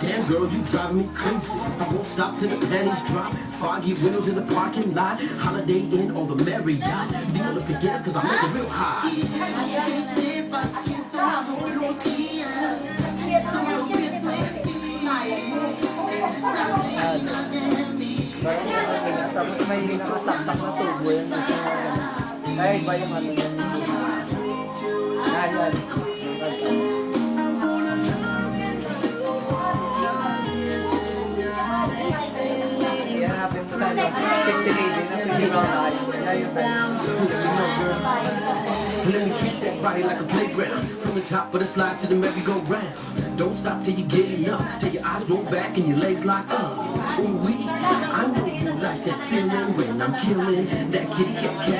Damn girl, you driving me crazy. I won't stop till the panties drop. Foggy windows in the parking lot. Holiday Inn or the Marriott. Deal look again, cause I make it real hot. Tapos. Let me treat that body like a playground. From the top of the slide to the merry-go-round. Don't stop till you get enough. Till your eyes roll back and your legs lock up. Ooh wee, I know you like that feeling when I'm killing that kitty cat cat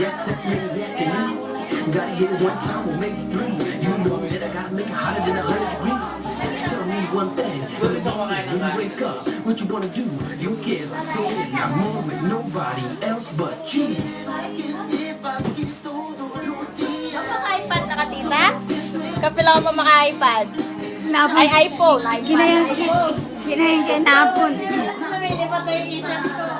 that sex maniac in me. Gotta hit it one time or maybe three. You know that I gotta make it hotter than a hundred degrees. Tell me one thing, when you when you wake up, what you wanna do? You get upset and I move with nobody else but you. Maka-iPad na ka, tita? Kapila ko pa maka-iPad. Napon. Ay, iPhone. Ginayang, ginayang kay napon. Namili pa to yung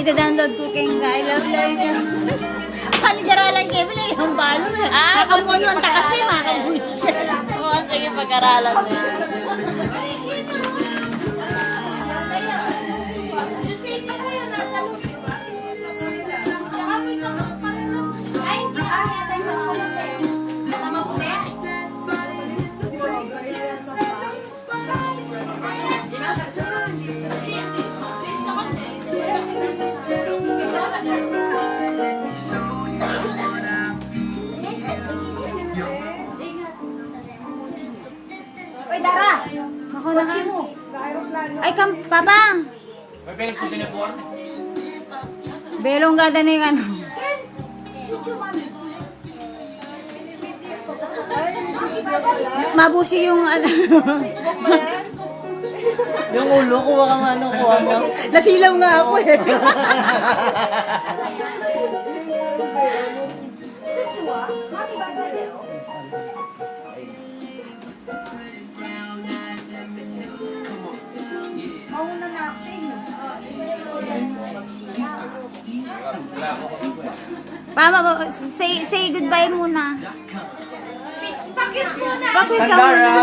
Ida-download ko kayong ka. I love you. Pani jaralan kayo mo lang yung balo. Ah, Nakamunuan ta kasi makabusin. Eh, eh. Oo, sige pag-aralan mo yan. Ay, kam, papa! May pilit ko tinipon. Belong gada na yung ano. Mabusi yung ano. Yung ulo, kuha ka nga ano, kuha mo. Nasilaw nga ako eh. Papa, say say goodbye muna. Bakit ka muna? Sandara!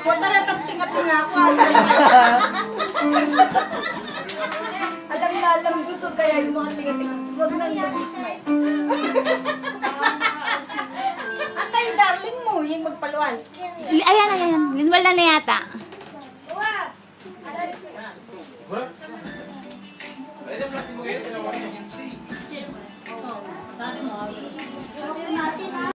Wala na tapting-tapting ako. Alam na alam gusto kaya yung mga tinga-tinga. Huwag na nabismay. Antay, darling mo, yung magpaluan. Ayan, ayan. Linwal na na yata. Bırak.